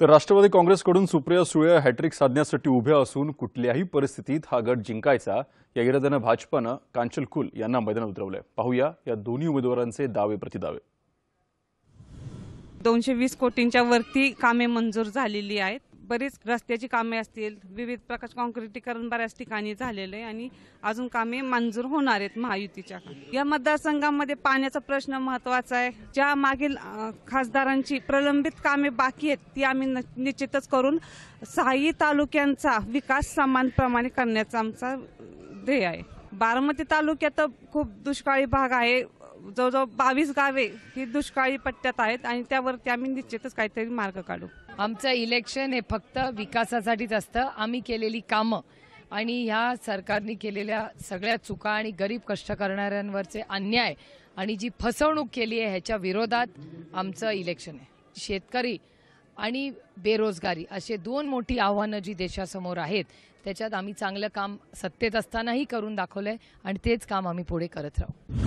तर राष्ट्रवादी काँग्रेसकडून सुप्रिया सुळे हॅट्रिक साधण्यासाठी उभ्या असून कुठल्याही परिस्थितीत हा गट जिंकायचा या इराद्यानं भाजपानं कांचल कुल यांना मैदानात उतरवलंय. पाहूया या दोन्ही उमेदवारांचे दावे प्रतिदावे. दोनशे वीस कोटींच्या वरती कामे मंजूर झालेली आहेत. बरीच रस्त्याची कामे असतील विविध प्रकारचे कॉन्क्रिटीकरण बऱ्याच ठिकाणी झालेलं आहे आणि अजून कामे मंजूर होणार आहेत महायुतीच्या. या मतदारसंघामध्ये पाण्याचा प्रश्न महत्त्वाचा आहे. ज्या मागील खासदारांची प्रलंबित कामे बाकी आहेत ती आम्ही न- निश्चितच करून सहाही तालुक्यांचा विकास समानप्रमाणे करण्याचा आमचा ध्येय आहे. बारामती तालुक्यात तर खूप दुष्काळी भाग आहे. जवळजवळ बावीस गावे ही दुष्काळी पट्ट्यात आहेत आणि त्यावरती आम्ही निश्चितच काहीतरी मार्ग काढू. आमचं इलेक्शन हे फक्त विकासासाठीच असतं. आम्ही केलेली कामं आणि ह्या सरकारने केलेल्या सगळ्या चुका आणि गरीब कष्ट करणाऱ्यांवरचे अन्याय आणि जी फसवणूक केली आहे ह्याच्या विरोधात आमचं इलेक्शन आहे. शेतकरी आणि बेरोजगारी असे दोन मोठी आव्हानं जी देशासमोर आहेत त्याच्यात आम्ही चांगलं काम सत्तेत असतानाही करून दाखवलंय आणि तेच काम आम्ही पुढे करत राहू.